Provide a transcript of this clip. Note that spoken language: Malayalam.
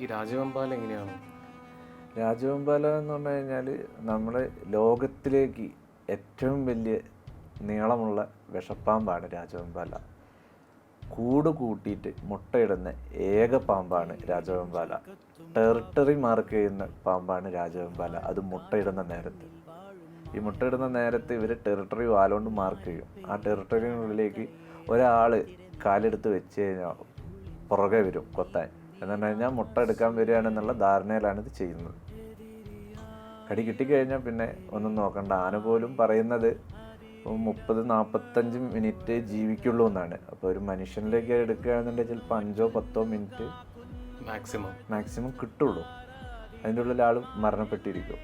ഈ രാജവെമ്പാല എങ്ങനെയാണ്? രാജവെമ്പാല എന്ന് പറഞ്ഞു കഴിഞ്ഞാൽ നമ്മുടെ ലോകത്തിലേക്ക് ഏറ്റവും വലിയ നീളമുള്ള വിഷപ്പാമ്പാണ് രാജവെമ്പാല. കൂട് കൂട്ടിയിട്ട് മുട്ടയിടുന്ന ഏക പാമ്പാണ് രാജവെമ്പാല. ടെറിട്ടറി മാർക്ക് ചെയ്യുന്ന പാമ്പാണ് രാജവെമ്പാല. അത് മുട്ടയിടുന്ന നേരത്ത്. ഈ മുട്ടയിടുന്ന നേരത്ത് ഇവർ ടെറിട്ടറി വാലോണ്ട് മാർക്ക് ചെയ്യും. ആ ടെറിട്ടറിനുള്ളിലേക്ക് ഒരാൾ കാലെടുത്ത് വെച്ച് കഴിഞ്ഞാൽ പുറകെ വരും കൊത്താൻ. എന്ന് പറഞ്ഞു കഴിഞ്ഞാൽ മുട്ട എടുക്കാൻ വരികയാണെന്നുള്ള ധാരണയിലാണ് ഇത് ചെയ്യുന്നത്. കടി കിട്ടിക്കഴിഞ്ഞാൽ പിന്നെ ഒന്നും നോക്കണ്ട. ആന പോലും പറയുന്നത് മുപ്പത് നാൽപ്പത്തഞ്ച് മിനിറ്റ് ജീവിക്കുള്ളൂ എന്നാണ്. അപ്പോൾ ഒരു മനുഷ്യനിലേക്ക് എടുക്കുകയാണെന്നുണ്ടെങ്കിൽ ചിലപ്പോൾ അഞ്ചോ പത്തോ മിനിറ്റ് മാക്സിമം. മാക്സിമം കിട്ടുള്ളൂ. അതിന്റെ ഉള്ളിൽ ആളും മരണപ്പെട്ടിരിക്കും.